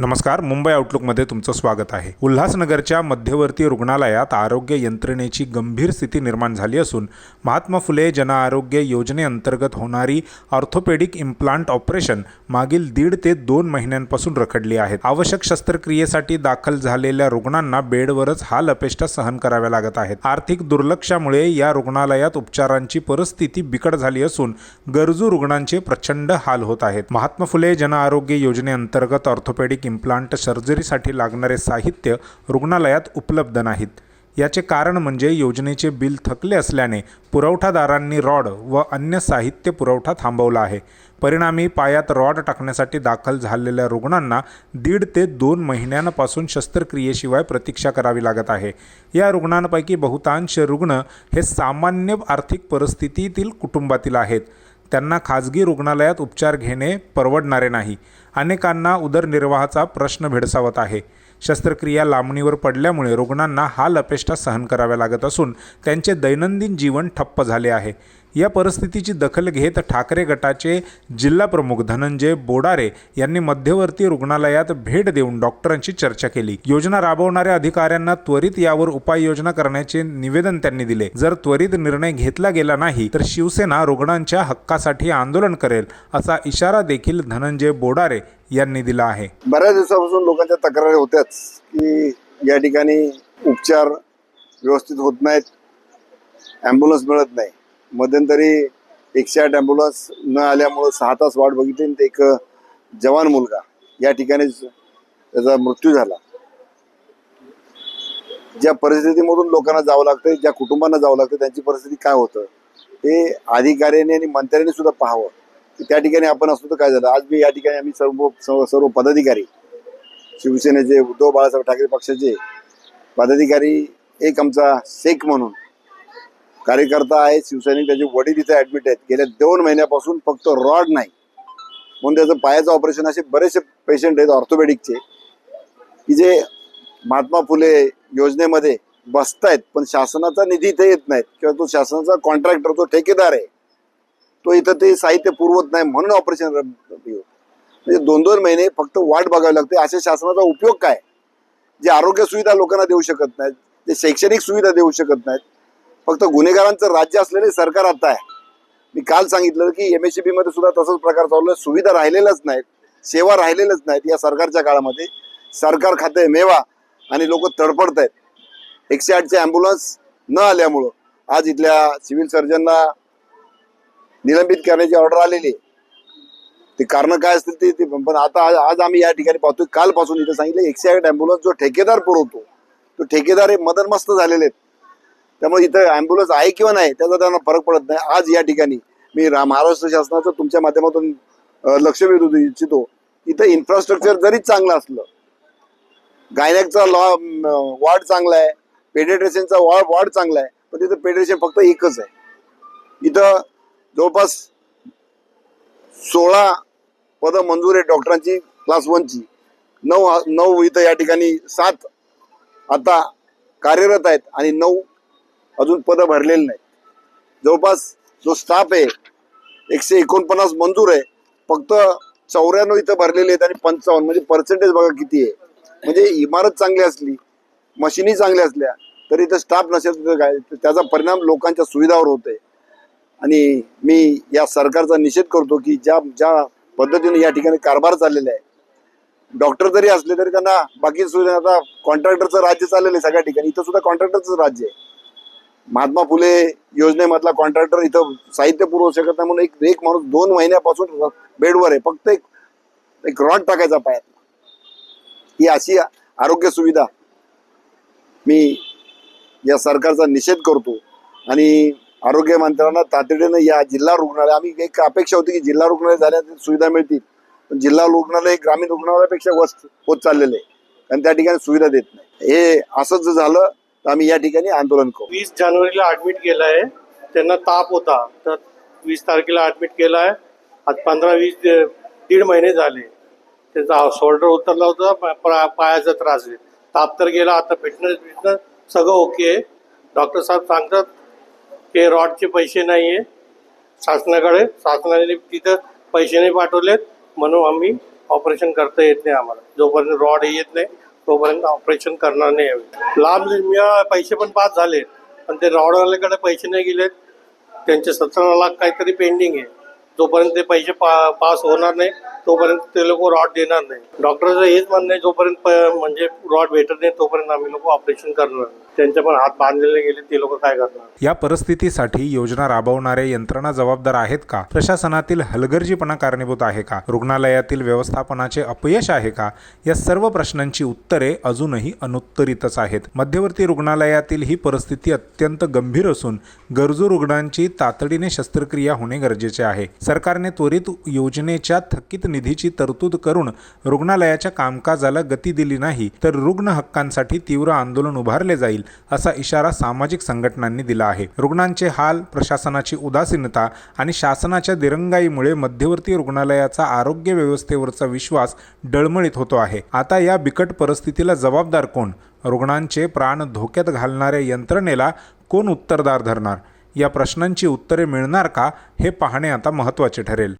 नमस्कार मुंबई आउटलुकमध्ये तुमचं स्वागत आहे. उल्हासनगरच्या मध्यवर्ती रुग्णालयात आरोग्य यंत्रणेची गंभीर स्थिती निर्माण झाली असून महात्मा फुले जनआरोग्य योजनेअंतर्गत होणारी ऑर्थोपेडिक इम्प्लांट ऑपरेशन मागील दीड ते दोन महिन्यांपासून रखडली आहेत आवश्यक शस्त्रक्रियेसाठी दाखल झालेल्या रुग्णांना बेडवरच हाल लपेष्टा सहन कराव्या लागत आहेत. आर्थिक दुर्लक्षामुळे या रुग्णालयात उपचारांची परिस्थिती बिकट झाली असून गरजू रुग्णांचे प्रचंड हाल होत आहेत. महात्मा फुले जनआरोग्य योजनेअंतर्गत ऑर्थोपेडिक इम्प्लांट सर्जरीसाठी लागणारे साहित्य रुग्णालयात उपलब्ध नाहीत. याचे कारण म्हणजे योजनेचे बिल थकले असल्याने पुरवठादारांनी रॉड व अन्य साहित्य पुरवठा थांबवला आहे. परिणामी पायात रॉड टाकण्यासाठी दाखल झालेल्या रुग्णांना दीड ते दोन महिन्यांपासून शस्त्रक्रियेशिवाय प्रतीक्षा करावी लागत आहे. या रुग्णांपैकी बहुतांश रुग्ण हे सामान्य आर्थिक परिस्थितीतील कुटुंबातील आहेत. त्यांना खाजगी रुग्णालयात उपचार घेणे परवडणारे नाही. अनेकांना उदरनिर्वाहाचा प्रश्न भेडसावत आहे. शस्त्रक्रिया लांबणीवर पडल्यामुळे रुग्णांना हा लपेष्टा सहन कराव्या लागत असून त्यांचे दैनंदिन जीवन ठप्प झाले आहे. या परिस्थितीची दखल घेत ठाकरे गटाचे जिल्हा प्रमुख धनंजय बोडारे यांनी मध्यवर्ती रुग्णालयात भेट देऊन डॉक्टरांशी चर्चा केली. योजना राबवणाऱ्या अधिकाऱ्यांना त्वरित यावर उपाययोजना करण्याचे निवेदन त्यांनी दिले. जर त्वरित निर्णय घेतला गेला नाही तर शिवसेना रुग्णांच्या हक्कासाठी आंदोलन करेल असा इशारा देखील धनंजय बोडारे यांनी दिला आहे. बऱ्याच दिवसापासून लोकांच्या तक्रारी होत्याच की या ठिकाणी उपचार व्यवस्थित होत नाहीत ॲम्ब्युलन्स मिळत नाही. मध्यंतरी एकशे आठ ॲम्ब्युलन्स न आल्यामुळं सहा तास वाट बघितली आणि ते एक जवान मुलगा या ठिकाणीच त्याचा मृत्यू झाला. ज्या परिस्थितीमधून लोकांना जावं लागतं ज्या कुटुंबांना जावं लागतं त्यांची परिस्थिती काय होतं? हे अधिकाऱ्यांनी आणि मंत्र्यांनी सुद्धा पाहावं. की त्या ठिकाणी आपण असतो तर काय झालं? आज मी या ठिकाणी आम्ही सर्व सर्व पदाधिकारी शिवसेनेचे उद्धव बाळासाहेब ठाकरे पक्षाचे पदाधिकारी एक आमचा शेख म्हणून कार्यकर्ता आहे शिवसैनिक त्याचे वडील इथे ऍडमिट आहेत. गेल्या दोन महिन्यापासून फक्त रॉड नाही. म्हणून त्याचं पायाचं ऑपरेशन असे बरेचसे पेशंट आहेत ऑर्थोपेडिकचे की जे महात्मा फुले योजनेमध्ये बसतायत पण शासनाचा निधी इथे येत नाहीत. किंवा तो शासनाचा कॉन्ट्रॅक्टर तो ठेकेदार आहे. तो इथं ते साहित्य पुरवत नाही म्हणून ऑपरेशन म्हणजे दोन दोन महिने फक्त वाट बघावी लागते. अशा शासनाचा उपयोग काय? जे आरोग्य सुविधा लोकांना देऊ शकत नाहीत जे शैक्षणिक सुविधा देऊ शकत नाहीत फक्त गुन्हेगारांचं राज्य असलेले सरकार आता आहे. मी काल सांगितलं की एम एस सी मध्ये सुद्धा तसंच प्रकार चालू आहे. सुविधा राहिलेल्याच नाहीत. सेवा राहिलेल्याच नाहीत या सरकारच्या काळामध्ये. सरकार खाते मेवा आणि लोक तडफडत आहेत एकशे आठचे ॲम्ब्युलन्स न आल्यामुळं आज इथल्या सिव्हिल सर्जनला निलंबित करण्याची ऑर्डर आलेली आहे. ते कारण काय असतील ते पण आता आज- आम्ही या ठिकाणी पाहतोय. कालपासून इथं सांगितलं एकशे आठ ॲम्ब्युलन्स जो ठेकेदार पुरवतो तो ठेकेदार हे मदनमस्त झालेले आहेत. त्यामुळे इथं अँब्युलन्स आहे किंवा नाही त्याचा त्यांना फरक पडत नाही. आज या ठिकाणी मी महाराष्ट्र शासनाचं तुमच्या माध्यमातून लक्ष वेधू इच्छितो. इथं इन्फ्रास्ट्रक्चर जरी चांगलं असलं गायनॅकचा लॉ वॉर्ड चांगला आहे पेडेट्रेशनचा वॉर्ड वॉर्ड चांगला आहे पण तिथं पेडेट्रेशन फक्त एकच आहे. इथं जवळपास सोळा पदं मंजूर आहे डॉक्टरांची क्लास वनची नऊ नऊ इथं या ठिकाणी सात आता कार्यरत आहेत आणि नऊ अजून पदं भरलेली नाहीत. जवळपास जो स्टाफ आहे एकशे एकोणपन्नास मंजूर आहे. फक्त चौऱ्याण्णव इथं भरलेले आहेत आणि पंचावन्न म्हणजे पर्सेंटेज बघा किती आहे. म्हणजे इमारत चांगली असली मशिनी चांगल्या असल्या तरी इथं स्टाफ नसेल तर काय? त्याचा परिणाम लोकांच्या सुविधावर होतोय. आणि मी या सरकारचा निषेध करतो की ज्या ज्या पद्धतीने या ठिकाणी कारभार चाललेला आहे डॉक्टर जरी असले तरी त्यांना बाकी सुविधा आता कॉन्ट्रॅक्टरचं राज्य चाललेलं आहे सगळ्या ठिकाणी. इथं सुद्धा कॉन्ट्रॅक्टरचं राज्य आहे. महात्मा फुले योजनेमधला कॉन्ट्रॅक्टर इथं साहित्य पुरवू शकत नाही म्हणून एक एक माणूस दोन महिन्यापासून बेडवर आहे. फक्त एक एक रॉड टाकायचा पायात. ही अशी आरोग्य सुविधा मी या सरकारचा निषेध करतो आणि आरोग्य मंत्र्यांना तातडीनं या जिल्हा रुग्णालय आम्ही एक अपेक्षा होती की जिल्हा रुग्णालय झाल्या सुविधा मिळतील पण जिल्हा रुग्णालय ग्रामीण रुग्णालयापेक्षा वस्त होत चाललेलं आहे कारण त्या ठिकाणी सुविधा देत नाही. हे असंच जर झालं तर आम्ही या ठिकाणी आंदोलन करू. वीस जानेवारीला ऍडमिट केलाय. त्यांना ताप होता. तर वीस तारखेला ऍडमिट केलाय. आहे आज पंधरा वीस दीड महिने झाले. त्यांचा शोल्डर उतरला होता. पायाचा त्रास ताप तर गेला. आता फिटनेस फिटनेस सगळं ओके आहे. डॉक्टर साहेब सांगतात की रॉडचे पैसे नाही आहे शासनाकडे शासनाने तिथं पैसे नाही पाठवलेत. म्हणून आम्ही ऑपरेशन करता येत नाही आम्हाला. जोपर्यंत रॉड येत नाही तोपर्यंत ऑपरेशन करणार नाही आम्ही. लांब मिळा पैसे पण पास झाले. पण ते रॉडवाल्याकडे पैसे नाही गेलेत. त्यांचे सतरा लाख काहीतरी पेंडिंग आहे. जोपर्यंत ते पैसे पा पास होणार नाही तोपर्यंत ते लोक रॉड देणार नाही. डॉक्टरचं हेच म्हणणं आहे जोपर्यंत प- म्हणजे रॉड भेटत नाही तोपर्यंत आम्ही लोक ऑपरेशन करणार त्यांचे पण हात बांधलेले गेले ते लोक काय करणार? या परिस्थितीसाठी योजना राबवणाऱ्या यंत्रणा जबाबदार आहेत का? प्रशासनातील हलगर्जीपणा कारणीभूत आहे का? रुग्णालयातील व्यवस्थापनाचे अपयश आहे का? या सर्व प्रश्नांची उत्तरे अजूनही अनुत्तरितच आहेत. मध्यवर्ती रुग्णालयातील ही परिस्थिती अत्यंत गंभीर असून गरजू रुग्णांची तातडीने शस्त्रक्रिया होणे गरजेचे आहे. सरकारने त्वरित योजनेच्या थकीत निधीची तरतूद करून रुग्णालयाच्या कामकाजाला गती दिली नाही तर रुग्ण हक्कांसाठी तीव्र आंदोलन उभारले जाईल असा इशारा सामाजिक संघटनांनी दिला आहे. रुग्णांचे हाल प्रशासनाची उदासीनता आणि शासनाच्या दिरंगाईमुळे मध्यवर्ती रुग्णालयाचा आरोग्य व्यवस्थेवरचा विश्वास डळमळीत होतो आहे. आता या बिकट परिस्थितीला जबाबदार कोण? रुग्णांचे प्राण धोक्यात घालणाऱ्या यंत्रणेला कोण उत्तरदार धरणार? या प्रश्नांची उत्तरे मिळणार का हे पाहणे आता महत्त्वाचे ठरेल.